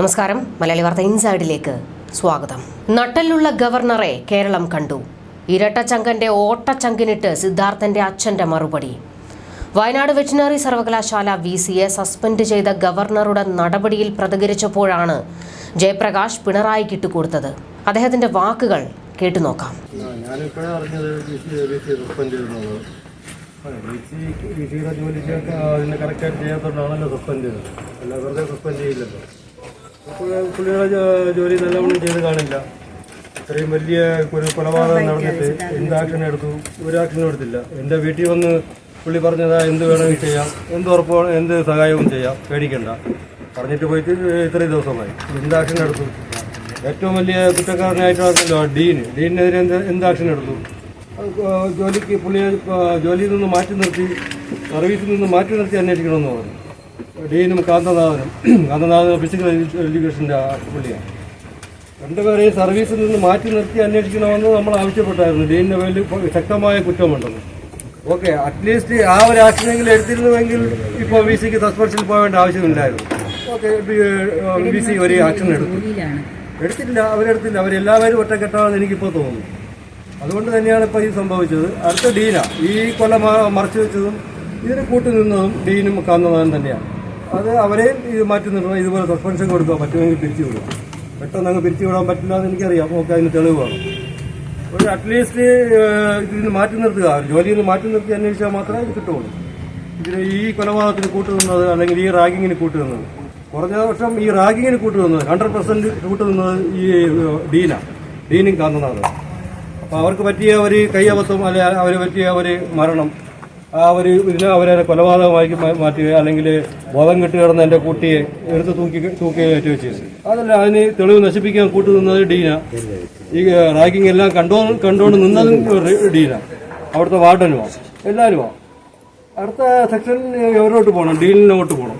നമസ്കാരം. മലയാളി വാർത്ത ഇൻസൈഡിലേക്ക് സ്വാഗതം. നട്ടലുള്ള ഗവർണറെ കേരളം കണ്ടു. ഇരട്ടച്ചങ്കന്റെ ഓട്ടച്ചങ്കിനിട്ട് സിദ്ധാർത്ഥന്റെ അച്ഛന്റെ മറുപടി. വയനാട് വെറ്റിനറി സർവകലാശാല വി സിയെ സസ്പെൻഡ് ചെയ്ത ഗവർണറുടെ നടപടിയിൽ പ്രതികരിച്ചപ്പോഴാണ് ജയപ്രകാശ് പിണറായിക്ക് ഇട്ടുകൊടുത്തത് അദ്ദേഹത്തിന്റെ വാക്കുകൾ കേട്ടു നോക്കാം. ജോലി ജോലിക്കൊക്കെ അതിനെ സസ്പെൻഡ് ചെയ്തത്. അല്ല വെറുതെ സസ്പെൻഡ് ചെയ്യില്ലല്ലോ. പുള്ളിയുടെ ജോലി നല്ലവണ്ണം ചെയ്ത് കാണില്ല. ഇത്രയും വലിയ ഒരു കൊലപാതകം നടന്നിട്ട് എന്ത് ആക്ഷൻ എടുത്തു? ഒരു ആക്ഷനും എടുത്തില്ല. എന്റെ വീട്ടിൽ വന്ന് പുള്ളി പറഞ്ഞതാ എന്ത് വേണമെങ്കിൽ ചെയ്യാം. എന്ത് ഉറപ്പോ എന്ത് സഹായവും ചെയ്യാം. പേടിക്കണ്ട. പറഞ്ഞിട്ട് പോയിട്ട് ഇത്രയും ദിവസമായി. എന്ത് ആക്ഷൻ എടുത്തു? ഏറ്റവും വലിയ കുറ്റക്കാരനായിട്ടാണല്ലോ ഡീൻ. ഡീനെതിരെ എന്ത് എന്ത് ആക്ഷൻ എടുത്തു? ജോലിക്ക് പുള്ളിയെ ജോലിയിൽ നിന്ന് മാറ്റി നിർത്തി സർവീസിൽ നിന്ന് മാറ്റി നിർത്തി അന്വേഷിക്കണമെന്ന് പറഞ്ഞു. ഡീനും കാന്തനാഥനും കാന്തനാഥൻ ഫിസിക്കൽ എഡ്യൂക്കേഷന്റെ പുള്ളിയാണ്. രണ്ടുപേരെയും സർവീസിൽ നിന്ന് മാറ്റി നിർത്തി അന്വേഷിക്കണമെന്ന് നമ്മൾ ആവശ്യപ്പെട്ടായിരുന്നു. ഡീനിന്റെ പേരിൽ ശക്തമായ കുറ്റമുണ്ടെന്ന്. ഓക്കെ അറ്റ്ലീസ്റ്റ് ആ ഒരു ആക്ഷനെങ്കിലും എടുത്തിരുന്നുവെങ്കിൽ ഇപ്പോൾ വി സിക്ക് സസ്പെൻഷനിൽ പോകേണ്ട ആവശ്യമില്ലായിരുന്നു. ഓക്കെ വി സി ഒരു ആക്ഷൻ എടുത്തു. എടുത്തില്ല അവരെടുത്തില്ല. അവരെല്ലാവരും ഒറ്റക്കെട്ടാണെന്ന് എനിക്കിപ്പോൾ തോന്നുന്നു. അതുകൊണ്ട് തന്നെയാണ് ഇപ്പോൾ ഈ സംഭവിച്ചത്. അടുത്ത ഡീന. ഈ കൊല്ലം മറച്ചു വെച്ചതും ഇതിന് കൂട്ടുനിന്നതും ഡീനും കാന്തനാഥൻ തന്നെയാണ്. അത് അവരെയും ഇത് മാറ്റി നിർത്തണം ഇതുപോലെ സസ്പെൻഷൻ കൊടുക്കുക പറ്റുമെങ്കിൽ പിരിച്ചു വിടും പെട്ടെന്ന് അങ്ങ് പിരിച്ചു വിടാൻ പറ്റില്ല എന്ന് എനിക്കറിയാം. ഓക്കെ അതിന് തെളിവാണ്. ഒരു അറ്റ്ലീസ്റ്റ് ഇതിൽ നിന്ന് മാറ്റി നിർത്തുക. ജോലിയിൽ നിന്ന് മാറ്റി നിർത്തി അന്വേഷിച്ചാൽ മാത്രമേ ഇത് കിട്ടുള്ളൂ ഇതിന് ഈ കൊലപാതകത്തിന് കൂട്ടുനിന്നത് അല്ലെങ്കിൽ ഈ റാഗിങ്ങിന് കൂട്ടുനിന്നത്. കുറഞ്ഞ വർഷം ഈ റാഗിങ്ങിന് കൂട്ടുനിന്നത് ഹൺഡ്രഡ് പെർസെന്റ് കൂട്ടുനിന്നത് ഈ ഡീനാണ് ഡീന. ഡീനും കാന്തനാഥ്. അപ്പോൾ അവർക്ക് പറ്റിയ ഒരു കയ്യബദ്ധം അല്ലെങ്കിൽ അവർ പറ്റിയ ഒരു മരണം ഒരു ഇതിനെ അവരെ കൊലപാതകമായി മാറ്റി മാറ്റുക അല്ലെങ്കിൽ ബോധം കെട്ട് കിടന്ന എന്റെ കുട്ടിയെ എടുത്ത് തൂക്കി തൂക്കി കയറ്റി വെച്ചത് അതല്ല അതിന് തെളിവ് നശിപ്പിക്കാൻ കൂട്ടുനിന്നത് ഡീന. ഈ റാഗിങ് എല്ലാം കണ്ടോ കണ്ടോണ്ട് നിന്നതും ഡീന. അവിടുത്തെ വാർഡനുമാണ് എല്ലാവരുമാണ് അടുത്ത സെക്ഷൻ എവരോട്ട് പോകണം ഡീനിനോട്ട് പോകണം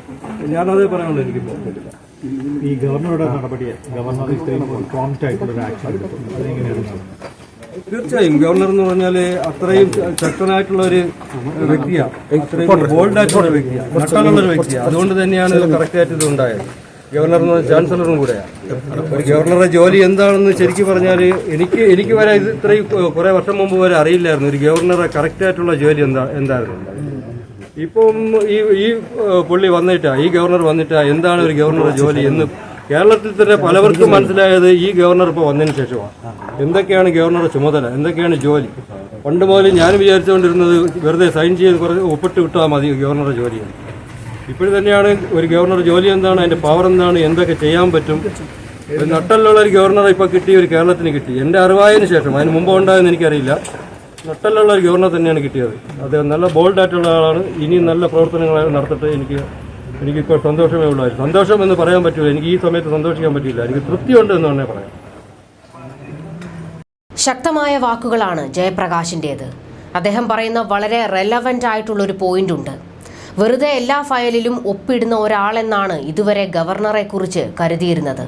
ഞാനതേ പറയാനുള്ളൂ എനിക്കിപ്പോൾ ഈ ഗവർണറുടെ നടപടിയെ ഗവർണർ ഇത്രയും ആക്ഷൻ എടുത്തു. അതെങ്ങനെയാണ് തീർച്ചയായും ഗവർണർ എന്ന് പറഞ്ഞാൽ അത്രയും ശക്തനായിട്ടുള്ള ഒരു വ്യക്തിയാണ് അത്രയും ബോൾഡ് ഒരു വ്യക്തിയാണ് നട്ടാലുള്ള ഒരു വ്യക്തിയാണ് അതുകൊണ്ട് തന്നെയാണ് ഇത് കറക്റ്റ് ആയിട്ട് ഇത് ഉണ്ടായത് പറഞ്ഞാൽ ചാൻസലറും കൂടെയാണ് ഗവർണറുടെ ജോലി എന്താണെന്ന് ശരിക്കും പറഞ്ഞാൽ എനിക്ക് എനിക്ക് വരെ ഇത് ഇത്രയും കുറെ വർഷം മുമ്പ് വരെ അറിയില്ലായിരുന്നു ഒരു ഗവർണറെ കറക്റ്റ് ആയിട്ടുള്ള ജോലി എന്താ എന്തായിരുന്നു. ഇപ്പം ഈ ഈ പുള്ളി വന്നിട്ടാ ഈ ഗവർണർ വന്നിട്ടാ എന്താണ് ഒരു ഗവർണറുടെ ജോലി എന്ന് കേരളത്തിൽ തന്നെ പലവർക്കും മനസ്സിലായത് ഈ ഗവർണർ ഇപ്പോൾ വന്നതിന് ശേഷമാണ്. എന്തൊക്കെയാണ് ഗവർണറുടെ ചുമതല? എന്തൊക്കെയാണ് ജോലി? പണ്ട് മുതൽ ഞാൻ വിചാരിച്ചുകൊണ്ടിരുന്നത് വെറുതെ സൈൻ ചെയ്ത് കുറച്ച് ഒപ്പിട്ട് വിട്ടാൽ മതി ഗവർണറുടെ ജോലി ഇപ്പോഴും തന്നെയാണ് ഒരു ഗവർണർ ജോലി എന്താണ് അതിന്റെ പവർ എന്താണ് എന്തൊക്കെ ചെയ്യാൻ പറ്റും? ഒരു നട്ടലുള്ള ഒരു ഗവർണർ ഇപ്പോൾ കിട്ടി ഒരു കേരളത്തിന് കിട്ടി. എന്റെ അറിവായതിനു ശേഷം അതിന് മുമ്പ് ഉണ്ടായെന്ന് എനിക്കറിയില്ല നട്ടലുള്ള ഒരു ഗവർണർ തന്നെയാണ് കിട്ടിയത്. അദ്ദേഹം നല്ല ബോൾഡായിട്ടുള്ള ആളാണ്. ഇനിയും നല്ല പ്രവർത്തനങ്ങൾ നടത്തിട്ട് എനിക്ക് എനിക്കിപ്പോൾ സന്തോഷമേ ഉള്ളൂ സന്തോഷം എന്ന് പറയാൻ പറ്റില്ല എനിക്ക് ഈ സമയത്ത് സന്തോഷിക്കാൻ പറ്റില്ല എനിക്ക് തൃപ്തിയുണ്ട് എന്ന് തന്നെ പറയാം. ശക്തമായ വാക്കുകളാണ് ജയപ്രകാശിന്റേത് അദ്ദേഹം പറയുന്ന വളരെ റെലവന്റ് ആയിട്ടുള്ളൊരു പോയിന്റ് ഉണ്ട്. വെറുതെ എല്ലാ ഫയലിലും ഒപ്പിടുന്ന ഒരാളെന്നാണ് ഇതുവരെ ഗവർണറെ കുറിച്ച് കരുതിയിരുന്നത്.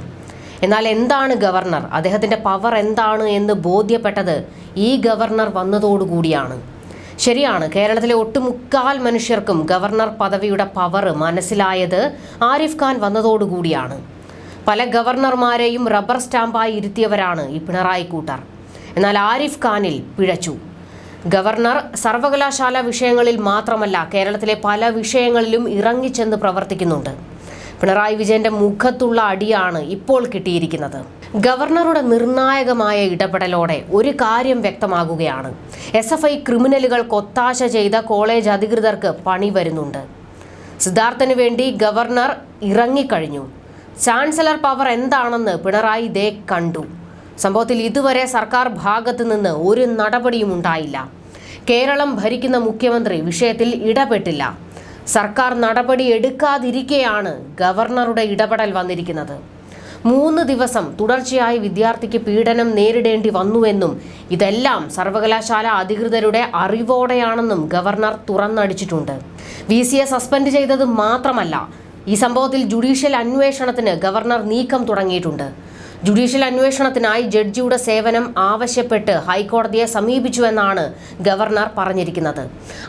എന്നാൽ എന്താണ് ഗവർണർ? അദ്ദേഹത്തിന്റെ പവർ എന്താണ് എന്ന് ബോധ്യപ്പെട്ടത് ഈ ഗവർണർ വന്നതോടുകൂടിയാണ്. ശരിയാണ്. കേരളത്തിലെ ഒട്ടുമുക്കാൽ മനുഷ്യർക്കും ഗവർണർ പദവിയുടെ പവർ മനസ്സിലായത് ആരിഫ് ഖാൻ വന്നതോടുകൂടിയാണ്. പല ഗവർണർമാരെയും റബ്ബർ സ്റ്റാമ്പായി ഇരുത്തിയവരാണ് ഈ പിണറായി കൂട്ടർ. എന്നാൽ ആരിഫ് ഖാനിൽ പിഴച്ചു. ഗവർണർ സർവകലാശാല വിഷയങ്ങളിൽ മാത്രമല്ല കേരളത്തിലെ പല വിഷയങ്ങളിലും ഇറങ്ങിച്ചെന്ന് പ്രവർത്തിക്കുന്നുണ്ട്. പിണറായി വിജയന്റെ മുഖത്തുള്ള അടിയാണ് ഇപ്പോൾ കിട്ടിയിരിക്കുന്നത്. ഗവർണറുടെ നിർണായകമായ ഇടപെടലോടെ ഒരു കാര്യം വ്യക്തമാകുകയാണ്. എസ് എഫ് ഐ ക്രിമിനലുകൾ കൊത്താശ ചെയ്ത കോളേജ് അധികൃതർക്ക് പണി വരുന്നുണ്ട്. സിദ്ധാർത്ഥന് വേണ്ടി ഗവർണർ ഇറങ്ങിക്കഴിഞ്ഞു. ചാൻസലർ പവർ എന്താണെന്ന് പിണറായി ദേ കണ്ടു. സംഭവത്തിൽ ഇതുവരെ സർക്കാർ ഭാഗത്തു നിന്ന് ഒരു നടപടിയും ഉണ്ടായില്ല. കേരളം ഭരിക്കുന്ന മുഖ്യമന്ത്രി വിഷയത്തിൽ ഇടപെട്ടില്ല. സർക്കാർ നടപടി എടുക്കാതിരിക്കെയാണ് ഗവർണറുടെ ഇടപെടൽ വന്നിരിക്കുന്നത്. മൂന്ന് ദിവസം തുടർച്ചയായി വിദ്യാർത്ഥിക്ക് പീഡനം നേരിടേണ്ടി വന്നുവെന്നും ഇതെല്ലാം സർവകലാശാല അധികൃതരുടെ അറിവോടെയാണെന്നും ഗവർണർ തുറന്നടിച്ചിട്ടുണ്ട്. വി സസ്പെൻഡ് ചെയ്തത് മാത്രമല്ല ഈ സംഭവത്തിൽ ജുഡീഷ്യൽ അന്വേഷണത്തിന് ഗവർണർ നീക്കം തുടങ്ങിയിട്ടുണ്ട്. ജുഡീഷ്യൽ അന്വേഷണത്തിനായി ജഡ്ജിയുടെ സേവനം ആവശ്യപ്പെട്ട് ഹൈക്കോടതിയെ സമീപിച്ചുവെന്നാണ് ഗവർണർ പറഞ്ഞിരിക്കുന്നത്.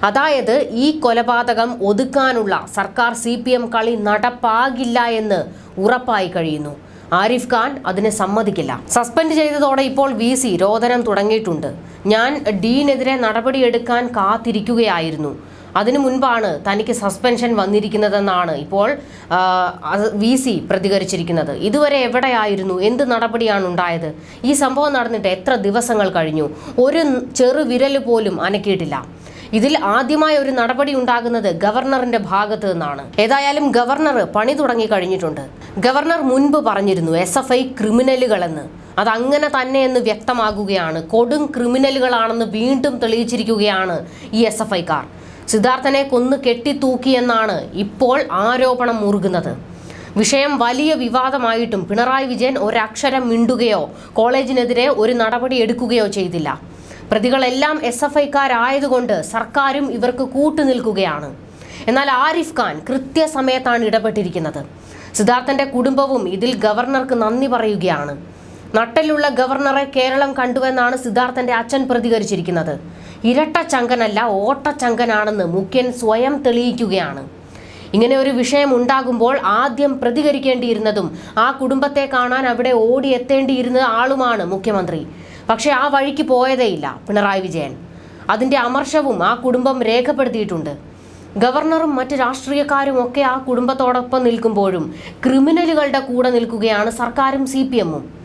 അതായത് ഈ കൊലപാതകം ഒതുക്കാനുള്ള സർക്കാർ സി കളി നടപ്പാകില്ല എന്ന് ഉറപ്പായി കഴിയുന്നു. ആരിഫ് ഖാൻ അതിന് സമ്മതിക്കില്ല. സസ്പെൻഡ് ചെയ്തതോടെ ഇപ്പോൾ വി സി രോദനം തുടങ്ങിയിട്ടുണ്ട്. ഞാൻ ഡീനെതിരെ നടപടിയെടുക്കാൻ കാത്തിരിക്കുകയായിരുന്നു. അതിനു മുൻപാണ് തനിക്ക് സസ്പെൻഷൻ വന്നിരിക്കുന്നതെന്നാണ് ഇപ്പോൾ വി സി പ്രതികരിച്ചിരിക്കുന്നത്. ഇതുവരെ എവിടെയായിരുന്നു? എന്ത് നടപടിയാണ് ഉണ്ടായത്? ഈ സംഭവം നടന്നിട്ട് എത്ര ദിവസങ്ങൾ കഴിഞ്ഞു? ഒരു ചെറു വിരൽ പോലും അനക്കിയിട്ടില്ല. ഇതിൽ ആദ്യമായ ഒരു നടപടി ഉണ്ടാകുന്നത് ഗവർണറിന്റെ ഭാഗത്തു നിന്നാണ്. ഏതായാലും ഗവർണർ പണി തുടങ്ങി കഴിഞ്ഞിട്ടുണ്ട്. ഗവർണർ മുൻപ് പറഞ്ഞിരുന്നു എസ് എഫ് ഐ ക്രിമിനലുകളെന്ന്. അതങ്ങനെ തന്നെ എന്ന് വ്യക്തമാകുകയാണ്. കൊടും ക്രിമിനലുകളാണെന്ന് വീണ്ടും തെളിയിച്ചിരിക്കുകയാണ് ഈ എസ് എഫ് ഐക്കാർ സിദ്ധാർത്ഥനെ കൊന്നു കെട്ടിത്തൂക്കിയെന്നാണ് ഇപ്പോൾ ആരോപണം മുറുകുന്നത്. വിഷയം വലിയ വിവാദമായിട്ടും പിണറായി വിജയൻ ഒരക്ഷരം മിണ്ടുകയോ കോളേജിനെതിരെ ഒരു നടപടി എടുക്കുകയോ ചെയ്തില്ല. പ്രതികളെല്ലാം എസ് എഫ് ഐക്കാരായതുകൊണ്ട് സർക്കാരും ഇവർക്ക് കൂട്ടുനിൽക്കുകയാണ്. എന്നാൽ ആരിഫ് ഖാൻ കൃത്യസമയത്താണ് ഇടപെട്ടിരിക്കുന്നത്. സിദ്ധാർത്ഥന്റെ കുടുംബവും ഇതിൽ ഗവർണർക്ക് നന്ദി പറയുകയാണ്. നട്ടലുള്ള ഗവർണറെ കേരളം കണ്ടുവെന്നാണ് സിദ്ധാർത്ഥന്റെ അച്ഛൻ പ്രതികരിച്ചിരിക്കുന്നത്. ഇരട്ട ചങ്കനല്ല ഓട്ടച്ചങ്കനാണെന്ന് മുഖ്യൻ സ്വയം തെളിയിക്കുകയാണ്. ഇങ്ങനെ ഒരു വിഷയം ഉണ്ടാകുമ്പോൾ ആദ്യം പ്രതികരിക്കേണ്ടിയിരുന്നതും ആ കുടുംബത്തെ കാണാൻ അവിടെ ഓടി ഓടിയെത്തേണ്ടിയിരുന്ന ആളുമാണ് മുഖ്യമന്ത്രി. പക്ഷേ ആ വഴിക്ക് പോയതേയില്ല പിണറായി വിജയൻ. അതിന്റെ അമർഷവും ആ കുടുംബം രേഖപ്പെടുത്തിയിട്ടുണ്ട്. ഗവർണറും മറ്റ് രാഷ്ട്രീയക്കാരും ഒക്കെ ആ കുടുംബത്തോടൊപ്പം നിൽക്കുമ്പോഴും ക്രിമിനലുകളുടെ കൂടെ നിൽക്കുകയാണ് സർക്കാരും സി പി എമ്മും.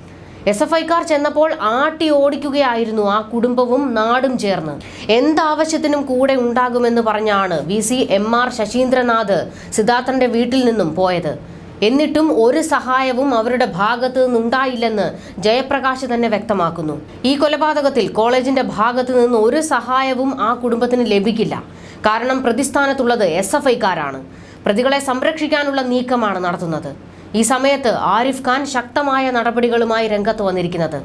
എസ് എഫ് ഐക്കാർ ചെന്നപ്പോൾ ആട്ടി ഓടിക്കുകയായിരുന്നു ആ കുടുംബവും നാടും ചേർന്ന്. എന്താവശ്യത്തിനും കൂടെ ഉണ്ടാകുമെന്ന് പറഞ്ഞാണ് V C M R Sasheendranath സിദ്ധാർത്ഥന്റെ വീട്ടിൽ നിന്നും പോയത്. എന്നിട്ടും ഒരു സഹായവും അവരുടെ ഭാഗത്തു നിന്നുണ്ടായില്ലെന്ന് ജയപ്രകാശ് തന്നെ വ്യക്തമാക്കുന്നു. ഈ കൊലപാതകത്തിൽ കോളേജിന്റെ ഭാഗത്തു നിന്ന് ഒരു സഹായവും ആ കുടുംബത്തിന് ലഭിക്കില്ല. കാരണം പ്രതിസ്ഥാനത്തുള്ളത് എസ് എഫ് ഐക്കാരാണ്. പ്രതികളെ സംരക്ഷിക്കാനുള്ള നീക്കമാണ് നടത്തുന്നത്. ഈ സമയത്ത് ആരിഫ് ഖാൻ ശക്തമായ നടപടികളുമായി രംഗത്ത് വന്നിരിക്കുന്നത്.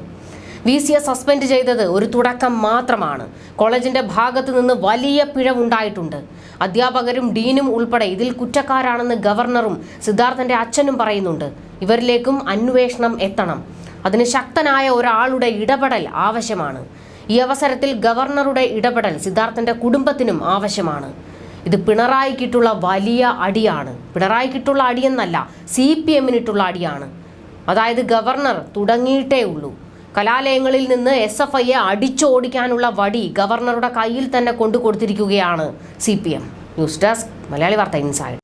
വി സിയെ സസ്പെൻഡ് ചെയ്തത് ഒരു തുടക്കം മാത്രമാണ്. കോളേജിന്റെ ഭാഗത്ത് നിന്ന് വലിയ പിഴവുണ്ടായിട്ടുണ്ട്. അധ്യാപകരും ഡീനും ഉൾപ്പെടെ ഇതിൽ കുറ്റക്കാരാണെന്ന് ഗവർണറും സിദ്ധാർത്ഥന്റെ അച്ഛനും പറയുന്നുണ്ട്. ഇവരിലേക്കും അന്വേഷണം എത്തണം. അതിന് ശക്തനായ ഒരാളുടെ ഇടപെടൽ ആവശ്യമാണ്. ഈ അവസരത്തിൽ ഗവർണറുടെ ഇടപെടൽ സിദ്ധാർത്ഥന്റെ കുടുംബത്തിനും ആവശ്യമാണ്. ഇത് പിണറായിക്കിട്ടുള്ള വലിയ അടിയാണ്. പിണറായിക്കിട്ടുള്ള അടിയെന്നല്ല സി പി എമ്മിനിട്ടുള്ള അടിയാണ്. അതായത് ഗവർണർ തുടങ്ങിയിട്ടേ ഉള്ളൂ. കലാലയങ്ങളിൽ നിന്ന് എസ് എഫ് ഐയെ അടിച്ചോടിക്കാനുള്ള വടി ഗവർണറുടെ കയ്യിൽ തന്നെ കൊണ്ടു കൊടുത്തിരിക്കുകയാണ് C P M. News desk Malayali Vartha inside.